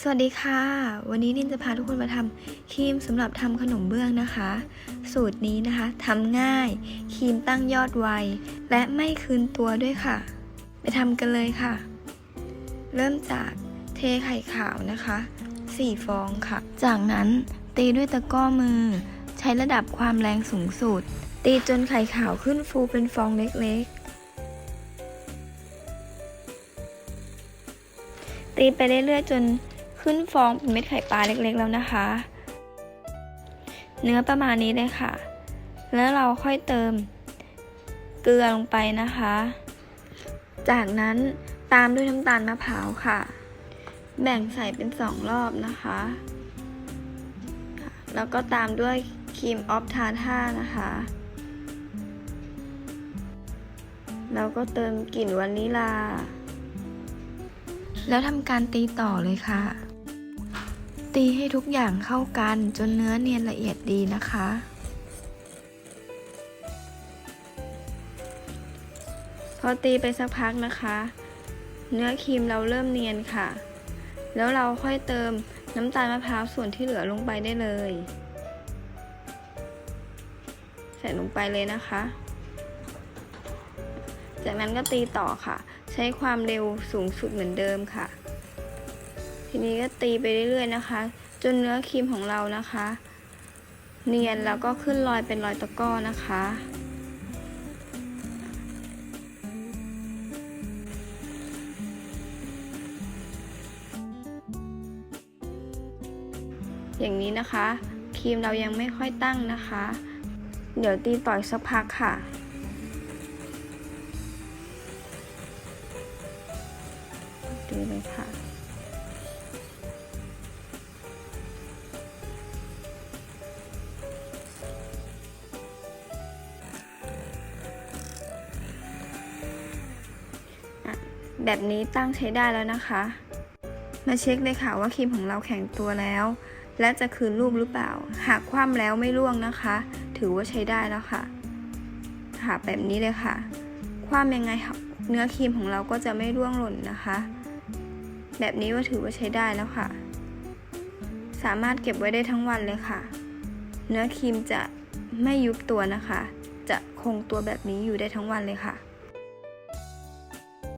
สวัสดีค่ะ วันนี้นินจะพาทุกคนมาทำครีมสำหรับทำขนมเบื้องนะคะ สูตรนี้นะคะทำง่ายครีมตั้งยอดไว และไม่คืนตัวด้วยค่ะ ไปทำกันเลยค่ะ เริ่มจากเทไข่ขาวนะคะ 4 ฟองค่ะ จากนั้นตีด้วยตะก้อมือ ใช้ระดับความแรงสูงสุด ตีจนไข่ขาวขึ้นฟูเป็นฟองเล็กๆ ตีไปเรื่อยๆจน ขึ้นฟองเป็นเม็ดไข่ปลาเล็กๆแล้วนะคะ เนื้อประมาณนี้เลยค่ะ แล้วเราค่อยเติม เกลือลงไปนะคะ จากนั้นตามด้วยน้ำตาลมะพร้าวค่ะ แบ่งใส่เป็นสองรอบนะคะ แล้วก็ตามด้วยครีมออฟทาท่านะคะแล้วก็เติมกลิ่นวานิลา แล้วทำการตีต่อเลยค่ะ ตีให้ทุกอย่างเข้ากันจนเนื้อเนียนละเอียดดีนะคะ พอตีไปสักพักนะคะ เนื้อครีมเราเริ่มเนียนค่ะ แล้วเราค่อยเติมน้ำตาลมะพร้าวส่วนที่เหลือลงไปได้เลย ใส่ลงไปเลยนะคะ จากนั้นก็ตีต่อค่ะ ใช้ความเร็วสูงสุดเหมือนเดิมค่ะ ทีนี้ก็ตีไปเรื่อยๆนะคะ จนเนื้อครีมของเรานะคะ เนียนแล้วก็ขึ้นรอยเป็นรอยตะก้อนะคะ อย่างนี้นะคะ ครีมเรายังไม่ค่อยตั้งนะคะ เดี๋ยวตีต่อยสักพักค่ะตีเลยค่ะ แบบนี้ตั้งใช้ได้แล้วนะคะ มาเช็คเลยค่ะว่าครีมของเราแข็งตัวแล้ว และจะคืนรูปหรือเปล่า หากคว่ำแล้วไม่ร่วงนะคะ ถือว่าใช้ได้แล้วค่ะ หาแบบนี้เลยค่ะ คว่ำยังไงเนื้อครีมของเราก็จะไม่ร่วงหล่นนะคะ แบบนี้ว่าถือว่าใช้ได้แล้วค่ะ สามารถเก็บไว้ได้ทั้งวันเลยค่ะ เนื้อครีมจะไม่ยุบตัวนะคะ จะคงตัวแบบนี้อยู่ได้ทั้งวันเลยค่ะ